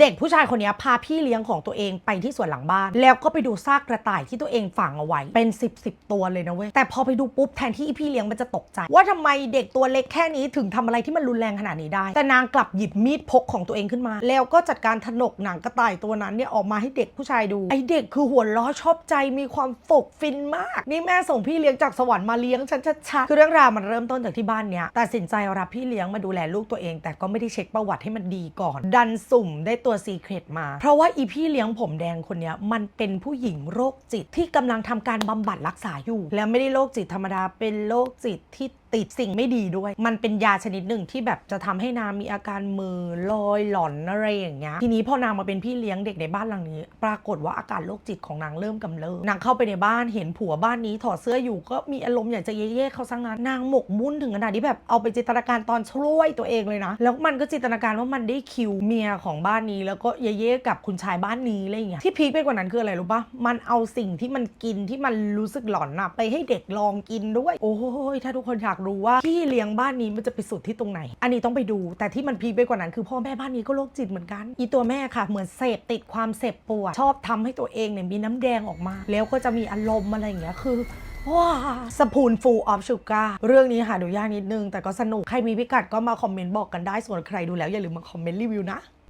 เด็กผู้ชายคนนี้พาพี่เลี้ยงของตัวเองไปที่สวนหลังบ้าน แล้วก็ไปดูซากกระต่ายที่ตัวเองฝังเอาไว้เป็น10บสตัวเลยนะเว้ยแต่พอไปดูปุ๊บแทนที่พี่เลี้ยงมันจะตกใจ ว่าทำไมเด็กตัวเล็กแค่นี้ถึงทำอะไรที่มันรุนแรงขนาดนี้ได้ แต่นางกลับหยิบมีดพกของตัวเองขึ้นมา แล้วก็จัดการถนกหนังกระต่ายตัวนั้นเนี่ยออกมาให้เด็กผู้ชายดูไอเด็กคือหัวล้อชอบใจมีความฝกฟินมาก นี่แม่ส่งพี่เลี้ยงจากสวรรค์มาเลี้ยงฉันชัดๆคือเรื่องราวมันเริ่มต้นจากที่บ้านเนี้ยตัดสินใจรับพี่เลี้ยงมาดูแลลูกตัวเอง แต่ก็ไม่ได้เช็คประวัติให้มันดีก่อน ดันสุ่มได้ตัวซีเครตมา เพราะว่าอีพี่เลี้ยงผมแดงคนนี้มันเป็นผู้หญิงโรคจิตที่กำลังทำการบำบัดรักษาอยู่ แล้วไม่ได้โรคจิตธรรมดาเป็นโรคจิตที่ติดสิ่งไม่ดีด้วย มันเป็นยาชนิดหนึ่งที่แบบจะทำให้นางมีอาการมือลอยหลอนอะไรอย่างเงี้ย ทีนี้พอนางมาเป็นพี่เลี้ยงเด็กในบ้านหลังนี้ ปรากฏว่าอาการโรคจิตของนางเริ่มกำเริบ นางเข้าไปในบ้านเห็นผัวบ้านนี้ถอดเสื้ออยู่ก็มีอารมณ์อยากจะเย่ๆเขาซะงั้น นางหมกมุ่นถึงขนาดที่แบบเอาไปจินตนาการตอนช่วยตัวเองเลยนะ แล้วมันก็จินตนาการว่ามันได้คิวเมียของบ้านนี้แล้วก็เย่ๆกับคุณชายบ้านนี้อะไรอย่างเงี้ยที่พีคไปกว่านั้นคืออะไรรู้ปะมันเอาสิ่งที่มันกินที่มันรู้สึกหลอนนะไปให้เด็กลองกินด้วย โอ้ยถ้าทุกคนอยากรู้ว่าพี่เลี้ยงบ้านนี้มันจะไปสุดที่ตรงไหน อันนี้ต้องไปดู แต่ที่มันพีคไปกว่านั้นคือพ่อแม่บ้านนี้ก็โรคจิตเหมือนกัน อีตัวแม่ค่ะ เหมือนเสพติดความเสพปวดชอบทำให้ตัวเองเนี่ยมีน้ำแดงออกมา แล้วก็จะมีอารมณ์อะไรอย่างเงี้ยคือว้าสปูนฟูออฟชูการ์เรื่องนี้หาดูยากนิดนึง แต่ก็สนุก ใครมีพิกัดก็มาคอมเมนต์บอกกันได้ส่วนใครดูแล้วอย่าลืมมาคอมเมนต์รีวิวนะ